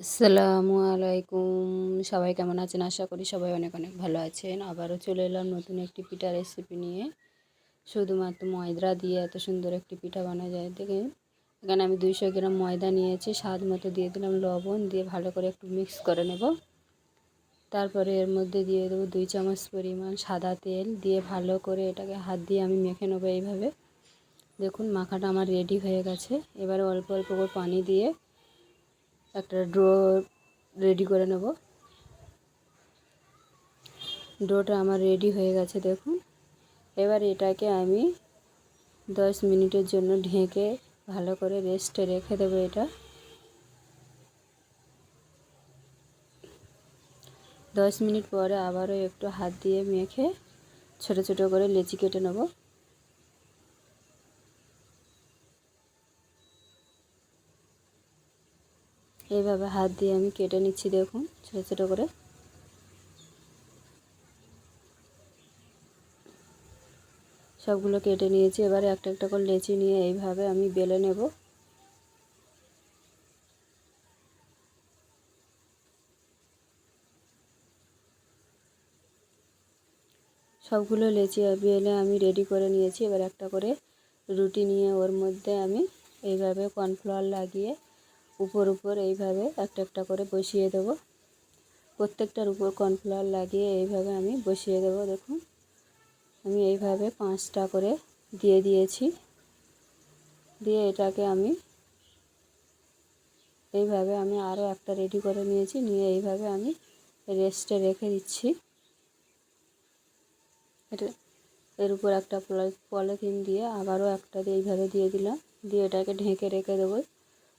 আসসালামু আলাইকুম। সবাই কেমন আছেন? আশা করি সবাই অনেক অনেক ভালো আছেন। আবারও চলে এলাম নতুন একটি পিঠা রেসিপি নিয়ে। শুধুমাত্র ময়দা দিয়ে এত সুন্দর একটি পিঠা বানা যায়। দেখেন, এখানে আমি দুইশো গ্রাম ময়দা নিয়েছি। স্বাদ মতো দিয়ে দিলাম লবণ। দিয়ে ভালো করে একটু মিক্স করে নেব। তারপরে এর মধ্যে দিয়ে দেবো দুই চামচ পরিমাণ সাদা তেল। দিয়ে ভালো করে এটাকে হাত দিয়ে আমি মেখে নেব এইভাবে। দেখুন, মাখাটা আমার রেডি হয়ে গেছে। এবারে অল্প অল্প করে পানি দিয়ে একটা ড্রো রেডি করে নেব। ডোটা আমার রেডি হয়ে গেছে, দেখুন। এবার এটাকে আমি দশ মিনিটের জন্য ঢেকে ভালো করে রেস্টে রেখে দেবো এটা। দশ মিনিট পরে আবারও একটু হাত দিয়ে মেখে ছোট ছোট করে লেচি কেটে নেব। এইভাবে হাত দিয়ে আমি কেটে নিচ্ছি দেখুন, ছোটো ছোটো করে। সবগুলো কেটে নিয়েছি, এবারে একটা একটা করে লেচি নিয়ে এইভাবে আমি বেলে নেব। সবগুলো লেচি বেলে আমি রেডি করে নিয়েছি, এবার একটা করে রুটি নিয়ে ওর মধ্যে আমি এইভাবে কর্নফ্লাওয়ার লাগিয়ে উপর উপর এইভাবে একটা একটা করে বসিয়ে দেব। প্রত্যেকটার উপর কর্নফ্লাওয়ার লাগিয়ে এইভাবে আমি বসিয়ে দেব, দেখুন। আমি এইভাবে পাঁচটা করে দিয়ে দিয়েছি। দিয়ে এটাকে আমি এইভাবে আমি আরও একটা রেডি করে নিয়েছি, নিয়ে এইভাবে আমি রেস্টে রেখে দিচ্ছি। এটা এর উপর একটা পলিথিন দিয়ে আবারও একটা দিয়ে এইভাবে দিয়ে দিলাম। দিয়ে এটাকে ঢেকে রেখে দেবো।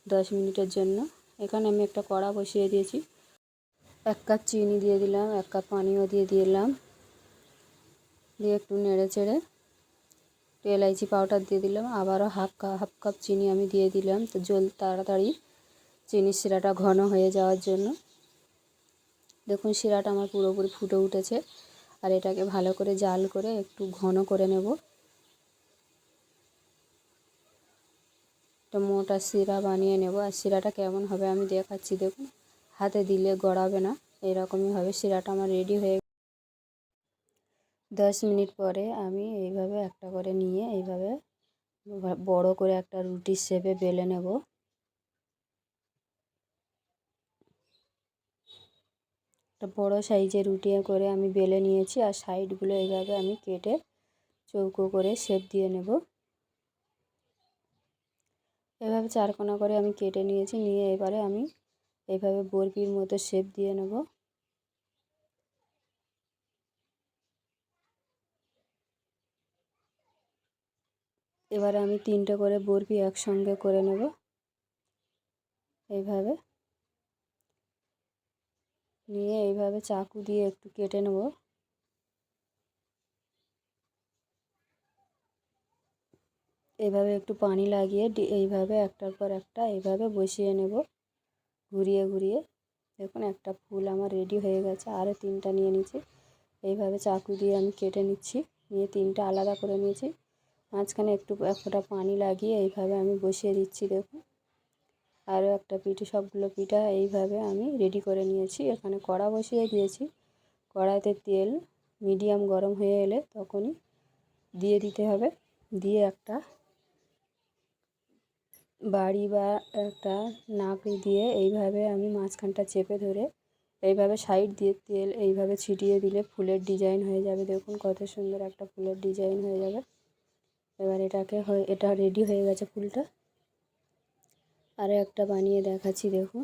দশ মিনিটের জন্য। এখানে আমি একটা কড়া বসিয়ে দিয়েছি। এক কাপ চিনি দিয়ে দিলাম, এক কাপ পানিও দিয়ে দিলাম। দিয়ে একটু নেড়ে চেড়ে এলাইচি পাউডার দিয়ে দিলাম। আবারও হাফ কাপ হাফ কাপ চিনি আমি দিয়ে দিলাম। তো জল তাড়াতাড়ি চিনির শিরাটা ঘন হয়ে যাওয়ার জন্য। দেখুন শিরাটা আমার পুরোপুরি ফুটে উঠেছে। আর এটাকে ভালো করে জাল করে একটু ঘন করে নেব। একটা মোটা শিরা বানিয়ে নেব, আর শিরাটা কেমন হবে আমি দেখাচ্ছি। দেখুন, হাতে দিলে গড়াবে না এরকমইভাবে শিরাটা আমার রেডি হয়ে দশ মিনিট পরে আমি এইভাবে একটা করে নিয়ে এইভাবে বড় করে একটা রুটির শেপে বেলে নেব। একটা বড় সাইজের রুটি করে আমি বেলে নিয়েছি, আর সাইডগুলো এইভাবে আমি কেটে চৌকো করে শেপ দিয়ে নেব। এভাবে চারকোনা করে আমি কেটে নিয়েছি, নিয়ে এবারে আমি এইভাবে বরফির মতো শেপ দিয়ে নেব। এবারে আমি তিনটে করে বরফি একসঙ্গে করে নেব, এইভাবে। নিয়ে এইভাবে চাকু দিয়ে একটু কেটে নেব। এইভাবে একটু পানি লাগিয়ে এইভাবে একটার পর একটা এইভাবে বসিয়ে নেব। ঘুরিয়ে ঘুরিয়ে। দেখুন, একটা ফুল আমার রেডি হয়ে গেছে। আরও তিনটা নিয়ে নিচ্ছি। এইভাবে চাকু দিয়ে আমি কেটে নিচ্ছি। নিয়ে তিনটা আলাদা করে নিয়েছি। মাঝখানে একটু এক ফোঁটা পানি লাগিয়ে এইভাবে আমি বসিয়ে দিচ্ছি, দেখুন। আরও একটা পিঠে, সবগুলো পিঠা এইভাবে আমি রেডি করে নিয়েছি। এখানে কড়া বসিয়ে দিয়েছি। কড়াইতে তেল মিডিয়াম গরম হয়ে এলে তখনই দিয়ে দিতে হবে। দিয়ে একটা বাড়ি বা একটা নাকড়ি দিয়ে এইভাবে আমি মাঝখানটা চেপে ধরে এইভাবে সাইড দিয়ে তেল এইভাবে ছিটিয়ে দিলে ফুলের ডিজাইন হয়ে যাবে। দেখুন কত সুন্দর একটা ফুলের ডিজাইন হয়ে যাবে। এবার এটাকে হয়ে, এটা রেডি হয়ে গেছে ফুলটা। আরও একটা বানিয়ে দেখাচ্ছি, দেখুন।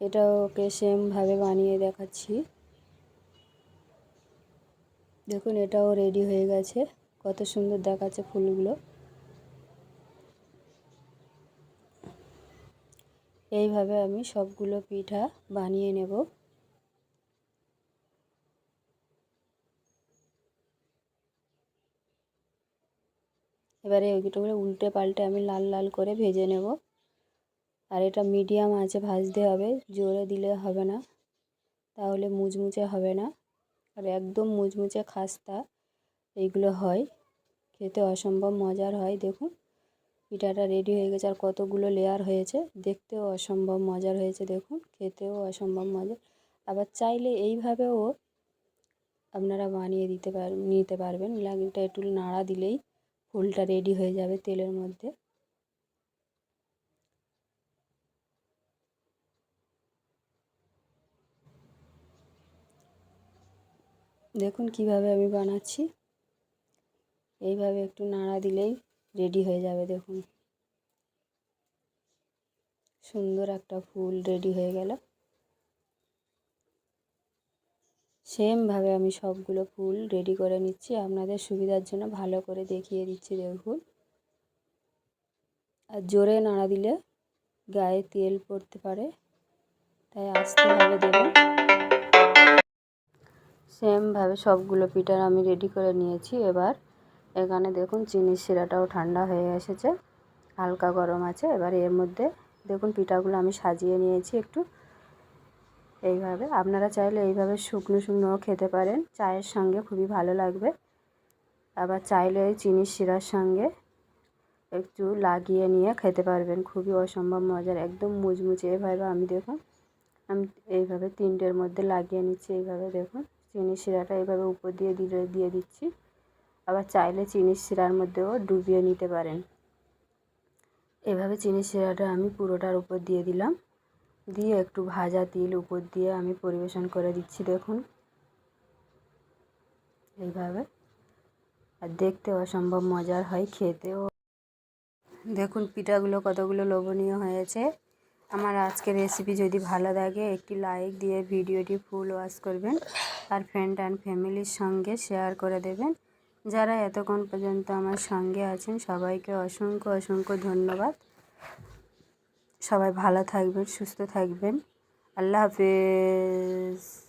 এটাও ওকে সেমভাবে বানিয়ে দেখাচ্ছি। দেখুন, এটাও রেডি হয়ে গেছে। কত সুন্দর দেখাচ্ছে ফুলগুলো। এইভাবে আমি সবগুলো পিঠা বানিয়ে নেব। এবারে ওইগুলো উল্টে পাল্টে আমি লাল লাল করে ভেজে নেব। আর এটা মিডিয়াম আছে ভাজতে হবে, জোরে দিলে হবে না। তাহলে মুচমুচে হবে না। আর একদম মুচমুচে খাস্তা, এইগুলো হয়। খেতে অসম্ভব মজার হয়, দেখুন। পিঠাটা রেডি হয়ে গেছে আর কতগুলো লেয়ার হয়েছে, দেখতেও অসম্ভব মজার হয়েছে, দেখুন। খেতেও অসম্ভব মজা আবার চাইলে এইভাবেও আপনারা বানিয়ে দিতে পার, নিতে পারবেন। লাগিটা একটু নাড়া দিলেই ফুলটা রেডি হয়ে যাবে তেলের মধ্যে। দেখুন কীভাবে আমি বানাচ্ছি। এইভাবে একটু নাড়া দিলেই রেডি হয়ে যাবে, দেখুন। সুন্দর একটা ফুল রেডি হয়ে গেল। সেমভাবে আমি সবগুলো ফুল রেডি করে নিচ্ছি। আপনাদের সুবিধার জন্য ভালো করে দেখিয়ে দিচ্ছি, দেখুন। আর জোরে নাড়া দিলে গায়ে তেল পড়তে পারে, তাই আস্তেভাবে দেবেন। সেমভাবে সবগুলো পিঠার আমি রেডি করে নিয়েছি। এবার এখানে দেখুন চিনির শিরাটাও ঠান্ডা হয়ে এসেছে, হালকা গরম আছে। এবার এর মধ্যে দেখুন পিঠাগুলো আমি সাজিয়ে নিয়েছি একটু। এইভাবে আপনারা চাইলে এইভাবে শুকনো শুকনোও খেতে পারেন, চায়ের সঙ্গে খুবই ভালো লাগবে। আবার চাইলে চিনির শিরার সঙ্গে একটু লাগিয়ে নিয়ে খেতে পারবেন, খুবই অসম্ভব মজার, একদম মুচমুচে। এভাবে আমি দেখুন, আমি এইভাবে তিনটের মধ্যে লাগিয়ে নিচ্ছি, এইভাবে দেখুন। চিনির শিরাটা এইভাবে উপর দিয়ে দিলে দিয়ে দিচ্ছি। আবার চাইলে চিনির শিরার মধ্যেও ডুবিয়ে নিতে পারেন। এভাবে চিনির শিরাটা আমি পুরোটার উপর দিয়ে দিলাম। দিয়ে একটু ভাজা তিল উপর দিয়ে আমি পরিবেশন করে দিচ্ছি, দেখুন। এইভাবে। আর দেখতে অসম্ভব মজার হয়, খেতেও। দেখুন পিঠাগুলো কতগুলো লোভনীয় হয়েছে। আমার আজকের রেসিপি যদি ভালো লাগে, একটি লাইক দিয়ে ভিডিওটি ফুল ওয়াশ করবেন। আর ফ্রেন্ড অ্যান্ড ফ্যামিলির সঙ্গে শেয়ার করে দেবেন। যারা এতক্ষণ পর্যন্ত আমার সঙ্গে আছেন, সবাইকে অসংখ্য অসংখ্য ধন্যবাদ। সবাই ভালো থাকবেন, সুস্থ থাকবেন। আল্লাহ হাফেজ।